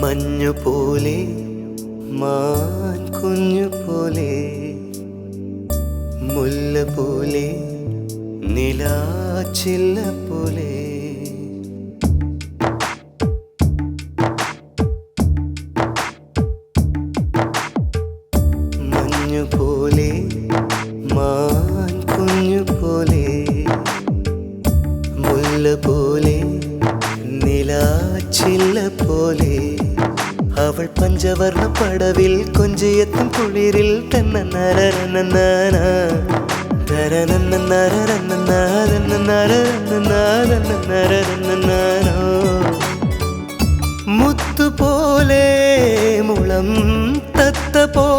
മഞ്ഞു പോലെ മാൻ കുഞ്ഞു പോലെ മുല്ല പോലെ നിലാച്ചില്ല പോലെ നിലാച്ചില്ല പോലെ. അവൾ പഞ്ചവർണ പടവിൽ കൊഞ്ചയത്തും കുളിരിൽ തന്നെ നരനന്നാന. മുത്തുപോലെ മുളം തത്ത പോലെ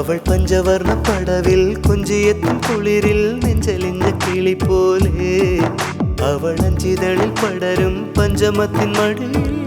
അവൾ പഞ്ചവർണ പടവിൽ കൊഞ്ചിയെത്തും കുളിരിൽ നെഞ്ചലിഞ്ഞ കിളി പോലെ അവൾ അഞ്ചിതളിൽ പടരും പഞ്ചമത്തിൻ മടിയിൽ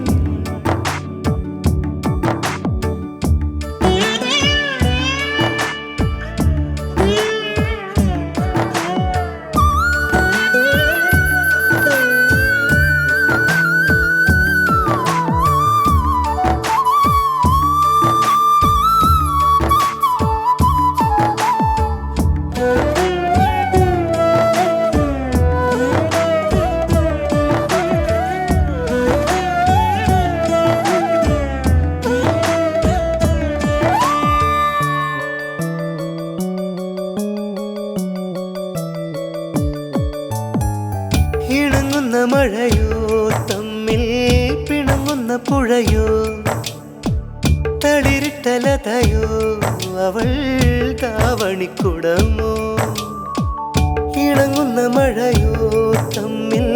മഴയോ തമ്മിൽ പിണങ്ങുന്ന പുഴയോ? തളിരിട്ടലതയോ അവൾ താവണിക്കുടമോ? ഇണങ്ങുന്ന മഴയോ തമ്മിൽ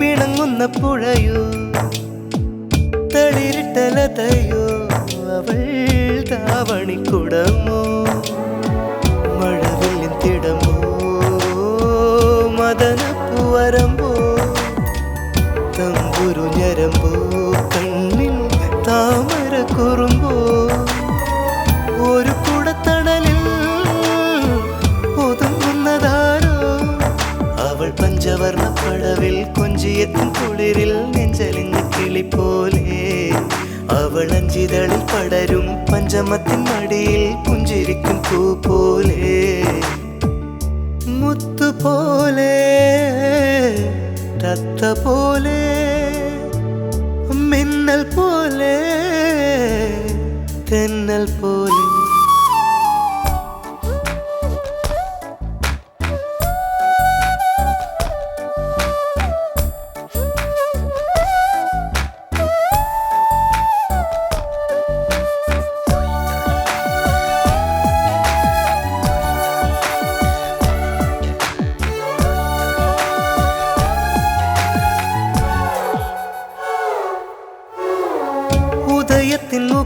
പിണങ്ങുന്ന പുഴയോ? തളിരിട്ടലതയോ അവൾ താവണിക്കുടമോ? തമ്പുരു ഞരമ്പോ കണ്ണിൽ താമര കുറുമ്പോ. ഒരു കുടത്തണലിൽ ഒതുങ്ങുന്നതാരോ? അവൾ പഞ്ചവർണ പടവിൽ കൊഞ്ചിയെത്തും കുളിരിൽ നെഞ്ചലിഞ്ഞ കിളി പോലെ അവൾ അഞ്ചിതളിൽ പടരും പഞ്ചമത്തിൻ മടിയിൽ പുഞ്ചിരിക്കും പൂ പോലെ മുത്തുപോലെ തത്ത പോലെ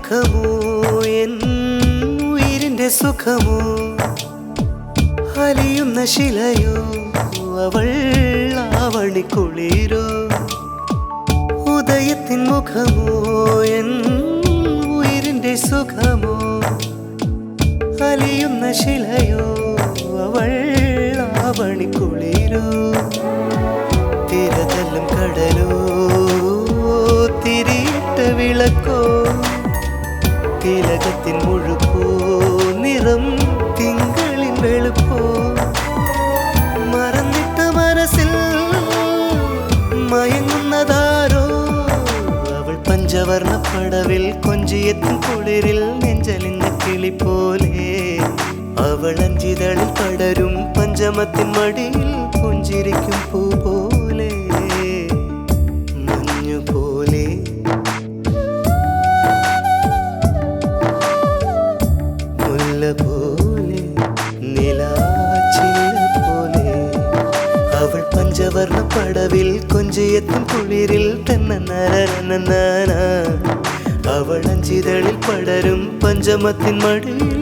മുഖമോ എൻ ഉയിരിന്റെ സുഖമോ? അലിയുന്ന ശിലയോ? അവൾ ആവണിക്കുളിരോ ഉദയത്തിൻ മുഖമോ? എൻ ഉയിരിന്റെ സുഖമോ? അലിയുന്ന ശിലയോ? അവൾ ആവണിക്കുളിരോ തിരതല്ലും കടലോ? തിരിയിട്ട വിളക്കോ? തിലകത്തിൻ മുഴുപ്പൂ നിറം തിങ്കളിൻ വെളുപ്പൂ. മറന്നിട്ട മനസ്സിൽ മയങ്ങുന്നതാരോ? അവൾ പഞ്ചവർണ പടവിൽ കൊഞ്ചിയെത്തും കുളിരിൽ നെഞ്ചലിഞ്ഞ കിളി പോലെ. അവൾ അഞ്ചിതളിൽ പടരും പഞ്ചമത്തിൻ മടിയിൽ പുഞ്ചിരിക്കും പൂ. അവൾ പഞ്ചവർണ പടവിൽ കൊഞ്ചിയെത്തും കുളിരിൽ തന്നെ അവളഞ്ചിതളിൽ പടരും പഞ്ചമത്തിൻ മടിയിൽ